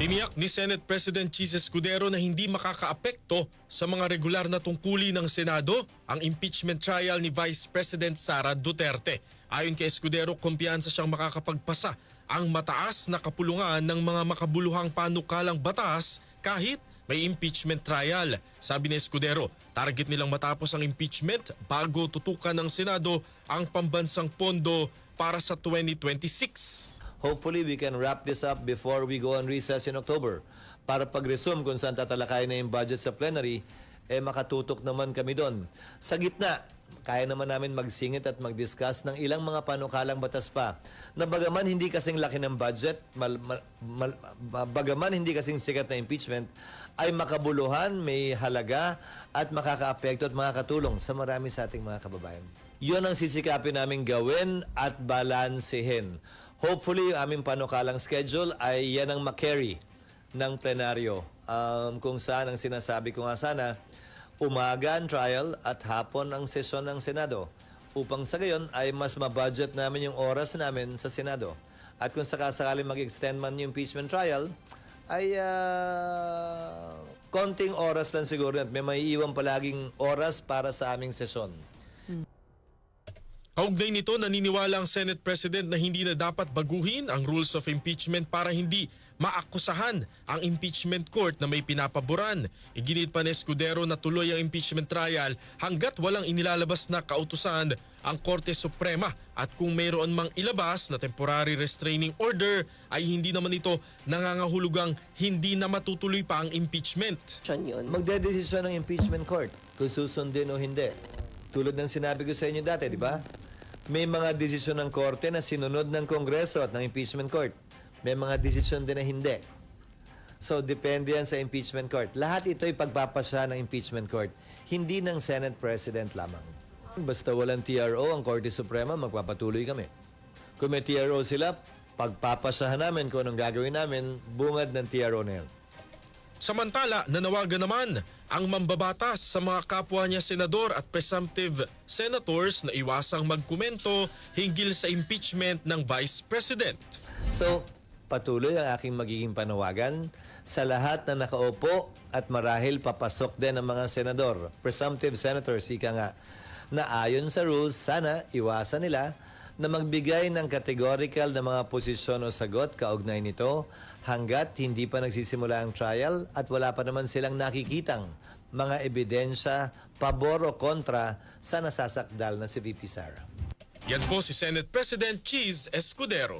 Tiniyak ni Senate President Cheese Escudero na hindi makakaapekto sa mga regular na tungkuli ng Senado ang impeachment trial ni Vice President Sara Duterte. Ayon kay Escudero, kumpiyansa siyang makakapagpasa ang mataas na kapulungan ng mga makabuluhang panukalang batas kahit may impeachment trial. Sabi ni Escudero, target nilang matapos ang impeachment bago tutukan ng Senado ang pambansang pondo para sa 2026. Hopefully, we can wrap this up before we go on recess in October. Para pag-resume kung saan tatalakay na yung budget sa plenary, eh makatutok naman kami doon. Sa gitna, kaya naman namin magsingit at mag-discuss ng ilang mga panukalang batas pa na bagaman hindi kasing laki ng budget, mal, mal, mal- bagaman hindi kasing sikat na impeachment, ay makabuluhan, may halaga at makakaapekto at makakatulong sa marami sa ating mga kababayan. Yun ang sisikapin namin gawin at balansehin. Hopefully, aming panukalang schedule ay yan ang makarry ng plenaryo. Um, kung saan ang sinasabi ko nga sana, umaga ang trial at hapon ang sesyon ng Senado upang sa gayon ay mas mabudget namin yung oras namin sa Senado. At kung sakasakaling mag-extend man yung impeachment trial, ay ah, konting oras lang siguro at may maiiwan palaging oras para sa aming sesyon. Kaugnay nito, naniniwala ang Senate President na hindi na dapat baguhin ang rules of impeachment para hindi maakusahan ang impeachment court na may pinapaboran. Iginit pa ni Escudero na tuloy ang impeachment trial hanggat walang inilalabas na kautusan ang Korte Suprema at kung mayroon mang ilabas na temporary restraining order ay hindi naman ito nangangahulugang hindi na matutuloy pa ang impeachment. Magdedesisyon ng impeachment court kung susundin o hindi. Tulad ng sinabi ko sa inyo dati, di ba? May mga desisyon ng korte na sinunod ng Kongreso at ng impeachment court. May mga desisyon din na hindi. So, depende yan sa impeachment court. Lahat ito ay pagpapasya ng impeachment court, hindi ng Senate President lamang. Basta walang TRO ang Korte Suprema, magpapatuloy kami. Kung may TRO sila, pagpapasyahan namin kung anong gagawin namin, bungad ng TRO na yan. Samantala, nanawagan naman ang mambabatas sa mga kapwa niya senador at presumptive senators na iwasang magkomento hinggil sa impeachment ng Vice President. So, patuloy ang aking magiging panawagan sa lahat na nakaupo at marahil papasok din ang mga senador, presumptive senators, ika nga, na ayon sa rules, sana iwasan nila na magbigay ng categorical na mga posisyon o sagot kaugnay nito hanggat hindi pa nagsisimula ang trial at wala pa naman silang nakikitang mga ebidensya pabor o kontra sa nasasakdal na si VP Sara. Yan po si Senate President Cheese Escudero.